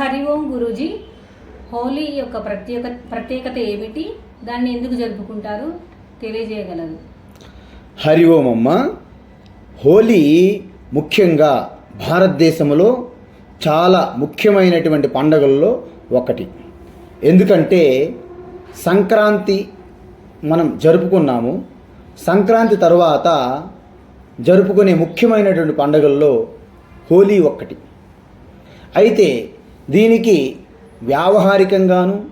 హరి ఓం గురూజీ హోలీ యొక్క ప్రత్యేక ప్రత్యేకత ఏమిటి? దాన్ని ఎందుకు జరుపుకుంటారు? తెలియజేయగలరు. హరి ఓం అమ్మ హోలీ ముఖ్యంగా భారతదేశంలో చాలా ముఖ్యమైనటువంటి పండుగల్లో ఒకటి. ఎందుకంటే సంక్రాంతి మనం జరుపుకున్నాము. సంక్రాంతి తర్వాత జరుపుకునే ముఖ్యమైనటువంటి పండుగల్లో హోలీ ఒక్కటి. అయితే దీనికి వ్యావహారికంగాను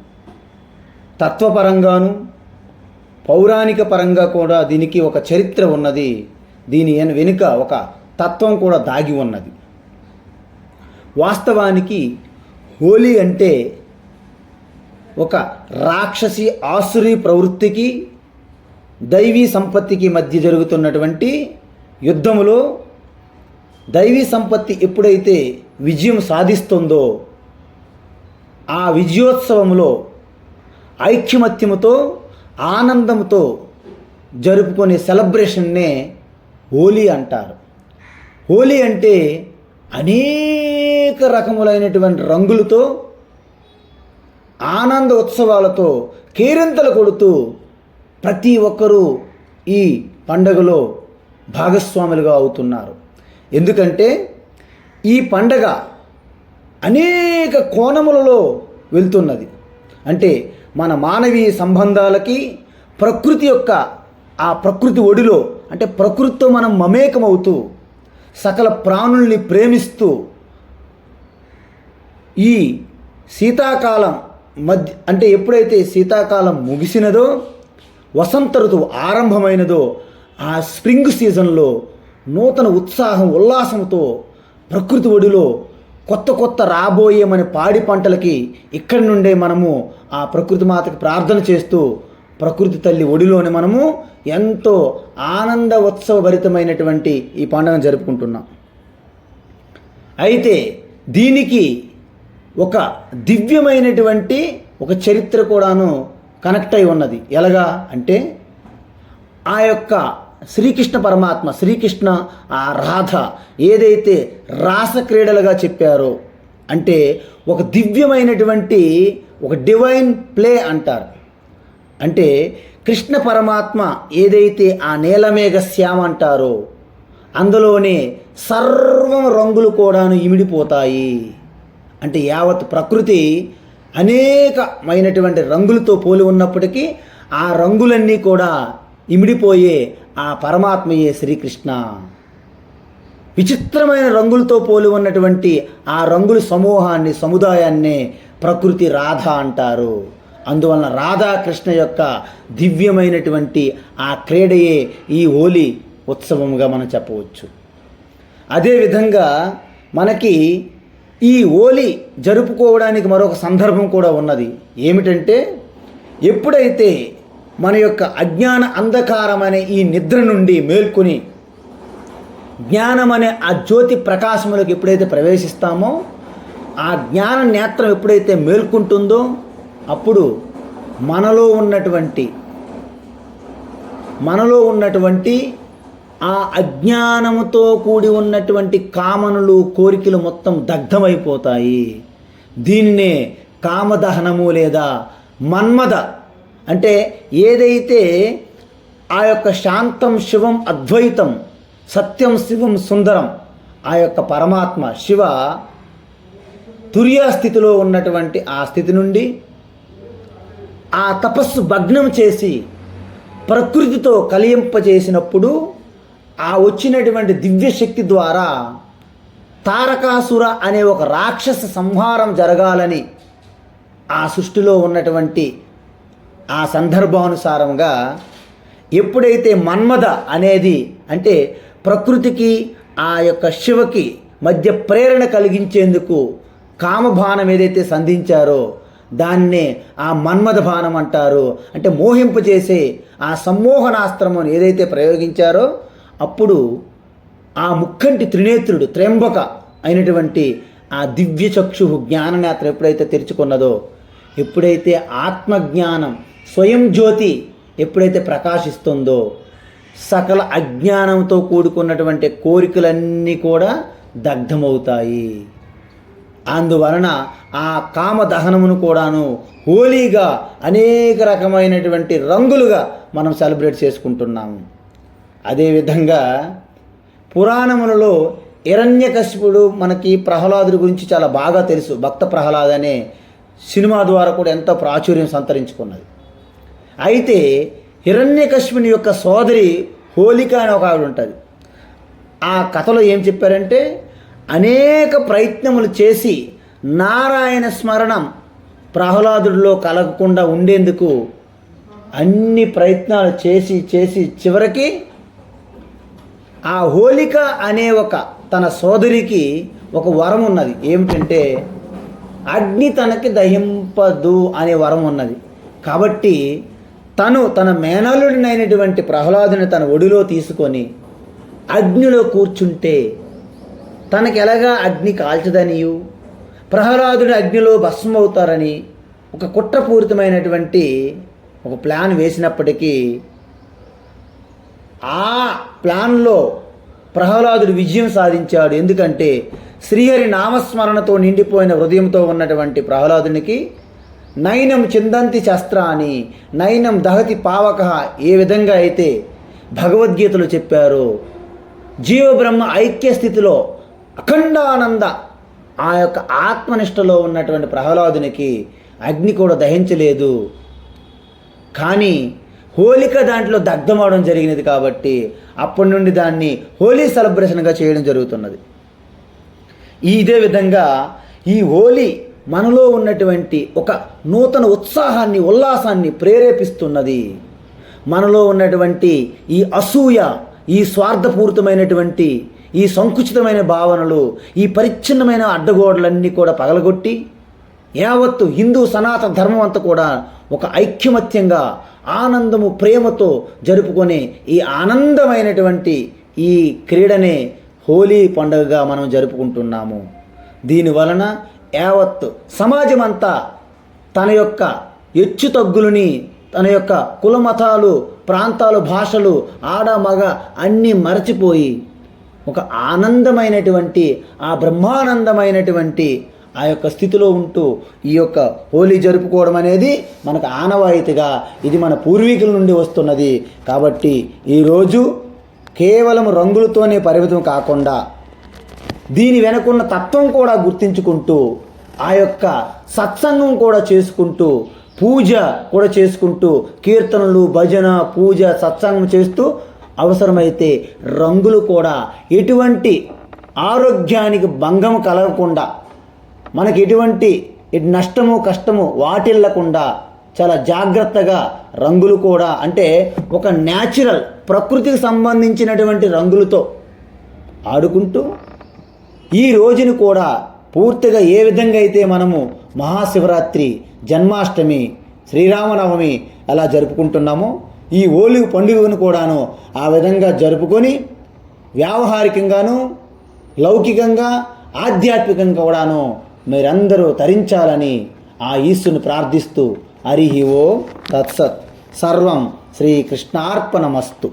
తత్వపరంగాను పౌరాణిక పరంగా కూడా దీనికి ఒక చరిత్ర ఉన్నది. దీని వెనుక ఒక తత్వం కూడా దాగి ఉన్నది. వాస్తవానికి హోలీ అంటే ఒక రాక్షసి ఆసురి ప్రవృత్తికి దైవీ సంపత్తికి మధ్య జరుగుతున్నటువంటి యుద్ధములో దైవీ సంపత్తి ఎప్పుడైతే విజయం సాధిస్తుందో ఆ విజయోత్సవంలో ఐక్యమత్యముతో ఆనందంతో జరుపుకునే సెలబ్రేషన్నే హోలీ అంటారు. హోలీ అంటే అనేక రకములైనటువంటి రంగులతో ఆనంద ఉత్సవాలతో కేరింతలు కొడుతూ ప్రతి ఒక్కరూ ఈ పండగలో భాగస్వాములుగా అవుతున్నారు. ఎందుకంటే ఈ పండగ అనేక కోణములలో వెళ్తున్నది. అంటే మన మానవీయ సంబంధాలకి ప్రకృతి యొక్క ఆ ప్రకృతి ఒడిలో అంటే ప్రకృతితో మనం మమేకమవుతూ సకల ప్రాణుల్ని ప్రేమిస్తూ ఈ శీతాకాలం మధ్య అంటే ఎప్పుడైతే శీతాకాలం ముగిసినదో వసంత ఋతువు ఆరంభమైనదో ఆ స్ప్రింగ్ సీజన్లో నూతన ఉత్సాహం ఉల్లాసంతో ప్రకృతి ఒడిలో కొత్త కొత్త రాబోయే మన పాడి పంటలకి ఇక్కడి నుండే మనము ఆ ప్రకృతి మాతకి ప్రార్థన చేస్తూ ప్రకృతి తల్లి ఒడిలోని మనము ఎంతో ఆనంద ఉత్సవభరితమైనటువంటి ఈ పండుగను జరుపుకుంటున్నాం. అయితే దీనికి ఒక దివ్యమైనటువంటి ఒక చరిత్ర కూడాను కనెక్ట్ అయి ఉన్నది. ఎలాగా? అంటే ఆ యొక్క శ్రీకృష్ణ పరమాత్మ శ్రీకృష్ణ ఆ రాధ ఏదైతే రాసక్రీడలుగా చెప్పారో అంటే ఒక దివ్యమైనటువంటి ఒక డివైన్ ప్లే అంటారు. అంటే కృష్ణ పరమాత్మ ఏదైతే ఆ నీలమేఘ శ్యామ అంటారో అందులోనే సర్వం రంగులు కూడాను ఇమిడిపోతాయి. అంటే యావత్ ప్రకృతి అనేకమైనటువంటి రంగులతో పోలి ఉన్నప్పటికీ ఆ రంగులన్నీ కూడా ఇమిడిపోయే ఆ పరమాత్మయే శ్రీకృష్ణ. విచిత్రమైన రంగులతో పోలి ఉన్నటువంటి ఆ రంగుల సమూహాన్ని సముదాయాన్నే ప్రకృతి రాధ అంటారు. అందువలన రాధాకృష్ణ యొక్క దివ్యమైనటువంటి ఆ క్రీడయే ఈ హోలీ ఉత్సవముగా మనం చెప్పవచ్చు. అదేవిధంగా మనకి ఈ హోలీ జరుపుకోవడానికి మరొక సందర్భం కూడా ఉన్నది. ఏమిటంటే ఎప్పుడైతే మన యొక్క అజ్ఞాన అంధకారం అనే ఈ నిద్ర నుండి మేల్కొని జ్ఞానం అనే ఆ జ్యోతి ప్రకాశములకు ఎప్పుడైతే ప్రవేశిస్తామో ఆ జ్ఞాన నేత్రం ఎప్పుడైతే మేల్కుంటుందో అప్పుడు మనలో ఉన్నటువంటి మనలో ఉన్నటువంటి ఆ అజ్ఞానముతో కూడి ఉన్నటువంటి కామనులు కోరికలు మొత్తం దగ్ధమైపోతాయి. దీన్నే కామదహనము లేదా మన్మద అంటే ఏదైతే ఆ యొక్క శాంతం శివం అద్వైతం సత్యం శివం సుందరం ఆ యొక్క పరమాత్మ శివ తుర్యా స్థితిలో ఉన్నటువంటి ఆ స్థితి నుండి ఆ తపస్సు భగ్నం చేసి ప్రకృతితో కలియింపజేసినప్పుడు ఆ వచ్చినటువంటి దివ్యశక్తి ద్వారా తారకాసుర అనే ఒక రాక్షస సంహారం జరగాలని ఆ సృష్టిలో ఉన్నటువంటి ఆ సందర్భానుసారంగా ఎప్పుడైతే మన్మద అనేది అంటే ప్రకృతికి ఆ యొక్క శివకి మధ్య ప్రేరణ కలిగించేందుకు కామబాణం ఏదైతే సంధించారో దాన్నే ఆ మన్మథ బాణం అంటారు. అంటే మోహింపజేసే ఆ సమ్మోహనాస్త్రము ఏదైతే ప్రయోగించారో అప్పుడు ఆ ముక్కంటి త్రినేత్రుడు త్ర్యంబక అయినటువంటి ఆ దివ్య చక్షు జ్ఞాననేత్ర ఎప్పుడైతే తెరుచుకున్నదో ఎప్పుడైతే ఆత్మజ్ఞానం స్వయం జ్యోతి ఎప్పుడైతే ప్రకాశిస్తుందో సకల అజ్ఞానంతో కూడుకున్నటువంటి కోరికలన్నీ కూడా దగ్ధమవుతాయి. అందువలన ఆ కామ దహనమును కూడాను హోలీగా అనేక రకమైనటువంటి రంగులుగా మనం సెలబ్రేట్ చేసుకుంటున్నాము అదేవిధంగా పురాణములలో హిరణ్యకశిపుడు మనకి ప్రహ్లాదుడి గురించి చాలా బాగా తెలుసు. భక్త ప్రహ్లాద్ అనే సినిమా ద్వారా కూడా ఎంతో ప్రాచుర్యం సంతరించుకున్నది. అయితే హిరణ్యకశ్మిని యొక్క సోదరి హోలిక అని ఒక ఆవిడ ఉంటుంది. ఆ కథలో ఏం చెప్పారంటే అనేక ప్రయత్నములు చేసి నారాయణ స్మరణం ప్రహ్లాదుడిలో కలగకుండా ఉండేందుకు అన్ని ప్రయత్నాలు చేసి చేసి చివరికి ఆ హోలిక అనే ఒక తన సోదరికి ఒక వరం ఉన్నది. ఏమిటంటే అగ్ని తనకి దహింపదు అనే వరం ఉన్నది. కాబట్టి తను తన మేనలుడినైనటువంటి ప్రహ్లాదుని తన ఒడిలో తీసుకొని అగ్నిలో కూర్చుంటే తనకి ఎలాగా అగ్ని కాల్చదనియు? ప్రహ్లాదుడు అగ్నిలో భస్మవుతారని ఒక కుట్రపూరితమైనటువంటి ఒక ప్లాన్ వేసినప్పటికీ ఆ ప్లాన్లో ప్రహ్లాదుడు విజయం సాధించాడు. ఎందుకంటే శ్రీహరి నామస్మరణతో నిండిపోయిన హృదయంతో ఉన్నటువంటి ప్రహ్లాదునికి నయనం చిందంతి శస్త్ర అని నయనం దహతి పావక ఏ విధంగా అయితే భగవద్గీతలో చెప్పారో జీవబ్రహ్మ ఐక్య స్థితిలో అఖండానంద ఆ యొక్క ఆత్మనిష్టలో ఉన్నటువంటి ప్రహ్లాదునికి అగ్ని కూడా దహించలేదు. కానీ హోలిక దాంట్లో దగ్ధమవడం జరిగినది కాబట్టి అప్పటి నుండి దాన్ని హోలీ సెలబ్రేషన్గా చేయడం జరుగుతున్నది. ఇదే విధంగా ఈ హోలీ మనలో ఉన్నటువంటి ఒక నూతన ఉత్సాహాన్ని ఉల్లాసాన్ని ప్రేరేపిస్తున్నది. మనలో ఉన్నటువంటి ఈ అసూయ ఈ స్వార్థపూరితమైనటువంటి ఈ సంకుచితమైన భావనలు ఈ పరిచ్ఛిన్నమైన అడ్డగోడలన్నీ కూడా పగలగొట్టి యావత్తు హిందూ సనాతన ధర్మం అంతా కూడా ఒక ఐక్యమత్యంగా ఆనందము ప్రేమతో జరుపుకునే ఈ ఆనందమైనటువంటి ఈ క్రీడనే హోలీ పండుగగా మనం జరుపుకుంటున్నాము. దీని వలన యావత్ సమాజం అంతా తన యొక్క హెచ్చు తగ్గులని తన యొక్క కులమతాలు ప్రాంతాలు భాషలు ఆడ మగ అన్నీ మరచిపోయి ఒక ఆనందమైనటువంటి ఆ బ్రహ్మానందమైనటువంటి ఆ యొక్క స్థితిలో ఉంటూ ఈ యొక్క హోలీ జరుపుకోవడం అనేది మనకు ఆనవాయితీగా ఇది మన పూర్వీకుల నుండి వస్తున్నది. కాబట్టి ఈరోజు కేవలం రంగులతోనే పరిమితం కాకుండా దీని వెనకున్న తత్వం కూడా గుర్తించుకుంటూ ఆ యొక్క సత్సంగం కూడా చేసుకుంటూ పూజ కూడా చేసుకుంటూ కీర్తనలు భజన పూజ సత్సంగం చేస్తూ అవసరమైతే రంగులు కూడా ఎటువంటి ఆరోగ్యానికి భంగం కలగకుండా మనకి ఎటువంటి నష్టము కష్టము వాటిల్లకుండా చాలా జాగ్రత్తగా రంగులు కూడా అంటే ఒక న్యాచురల్ ప్రకృతికి సంబంధించినటువంటి రంగులతో ఆడుకుంటూ ఈ రోజును కూడా పూర్తిగా ఏ విధంగా అయితే మనము మహాశివరాత్రి జన్మాష్టమి శ్రీరామనవమి ఎలా జరుపుకుంటున్నామో ఈ ఓలివ్ పండుగను కూడాను ఆ విధంగా జరుపుకొని వ్యావహారికంగాను లౌకికంగా ఆధ్యాత్మికంగా కూడాను మీరందరూ తరించాలని ఆ ఈశ్వరుని ప్రార్థిస్తూ హరి ఓ తత్సత్. సర్వం శ్రీకృష్ణార్పణమస్తు.